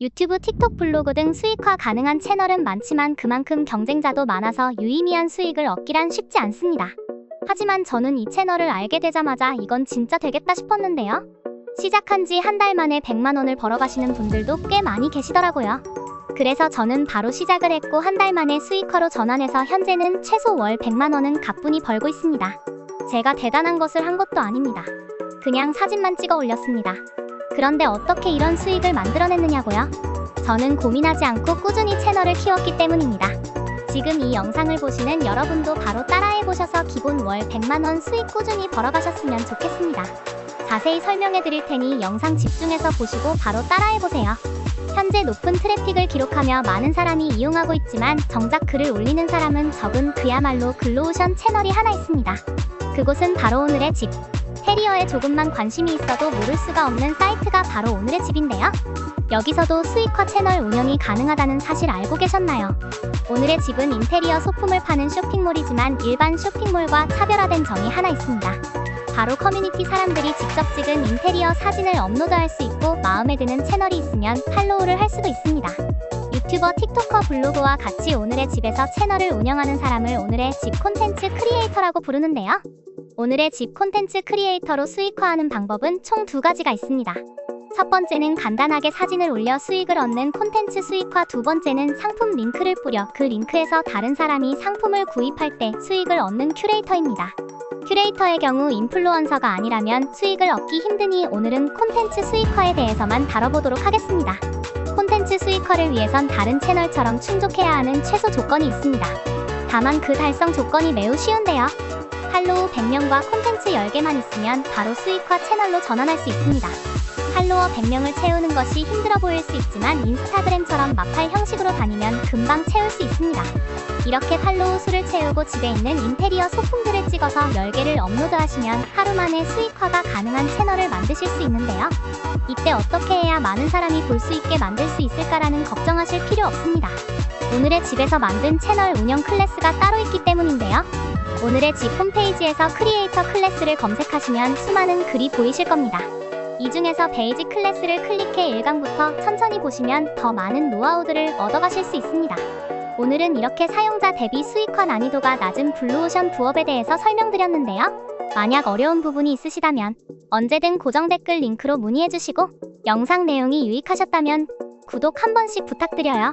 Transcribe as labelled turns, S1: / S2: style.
S1: 유튜브, 틱톡, 블로그 등 수익화 가능한 채널은 많지만 그만큼 경쟁자도 많아서 유의미한 수익을 얻기란 쉽지 않습니다. 하지만 저는 이 채널을 알게 되자마자 이건 진짜 되겠다 싶었는데요. 시작한 지 한 달 만에 100만 원을 벌어가시는 분들도 꽤 많이 계시더라고요. 그래서 저는 바로 시작을 했고 한 달 만에 수익화로 전환해서 현재는 최소 월 100만 원은 가뿐히 벌고 있습니다. 제가 대단한 것을 한 것도 아닙니다. 그냥 사진만 찍어 올렸습니다. 그런데 어떻게 이런 수익을 만들어냈느냐고요? 저는 고민하지 않고 꾸준히 채널을 키웠기 때문입니다. 지금 이 영상을 보시는 여러분도 바로 따라해보셔서 기본 월 100만원 수익 꾸준히 벌어가셨으면 좋겠습니다. 자세히 설명해 드릴 테니 영상 집중해서 보시고 바로 따라해보세요. 현재 높은 트래픽을 기록하며 많은 사람이 이용하고 있지만 정작 글을 올리는 사람은 적은 그야말로 글로우션 채널이 하나 있습니다. 그곳은 바로 오늘의 집. 테리어에 조금만 관심이 있어도 모를 수가 없는 사이트가 바로 오늘의 집인데요. 여기서도 수익화 채널 운영이 가능하다는 사실 알고 계셨나요? 오늘의 집은 인테리어 소품을 파는 쇼핑몰이지만 일반 쇼핑몰과 차별화된 점이 하나 있습니다. 바로 커뮤니티 사람들이 직접 찍은 인테리어 사진을 업로드할 수 있고 마음에 드는 채널이 있으면 팔로우를 할 수도 있습니다. 유튜버, 틱토커, 블로그와 같이 오늘의 집에서 채널을 운영하는 사람을 오늘의 집 콘텐츠 크리에이터라고 부르는데요. 오늘의 집 콘텐츠 크리에이터로 수익화하는 방법은 총 두 가지가 있습니다. 첫 번째는 간단하게 사진을 올려 수익을 얻는 콘텐츠 수익화, 두 번째는 상품 링크를 뿌려 그 링크에서 다른 사람이 상품을 구입할 때 수익을 얻는 큐레이터입니다. 큐레이터의 경우 인플루언서가 아니라면 수익을 얻기 힘드니 오늘은 콘텐츠 수익화에 대해서만 다뤄보도록 하겠습니다. 콘텐츠 수익화를 위해선 다른 채널처럼 충족해야 하는 최소 조건이 있습니다. 다만 그 달성 조건이 매우 쉬운데요. 팔로우 100명과 콘텐츠 10개만 있으면 바로 수익화 채널로 전환할 수 있습니다. 팔로워 100명을 채우는 것이 힘들어 보일 수 있지만 인스타그램처럼 마팔 형식으로 다니면 금방 채울 수 있습니다. 이렇게 팔로우 수를 채우고 집에 있는 인테리어 소품들을 찍어서 10개를 업로드 하시면 하루 만에 수익화가 가능한 채널을 만드실 수 있는데요. 이때 어떻게 해야 많은 사람이 볼 수 있게 만들 수 있을까라는 걱정하실 필요 없습니다. 오늘의 집에서 만든 채널 운영 클래스가 따로 있기 때문인데요. 오늘의 집 홈페이지에서 크리에이터 클래스를 검색하시면 수많은 글이 보이실 겁니다. 이 중에서 베이직 클래스를 클릭해 1강부터 천천히 보시면 더 많은 노하우들을 얻어가실 수 있습니다. 오늘은 이렇게 사용자 대비 수익화 난이도가 낮은 블루오션 부업에 대해서 설명드렸는데요. 만약 어려운 부분이 있으시다면 언제든 고정 댓글 링크로 문의해주시고 영상 내용이 유익하셨다면 구독 한 번씩 부탁드려요.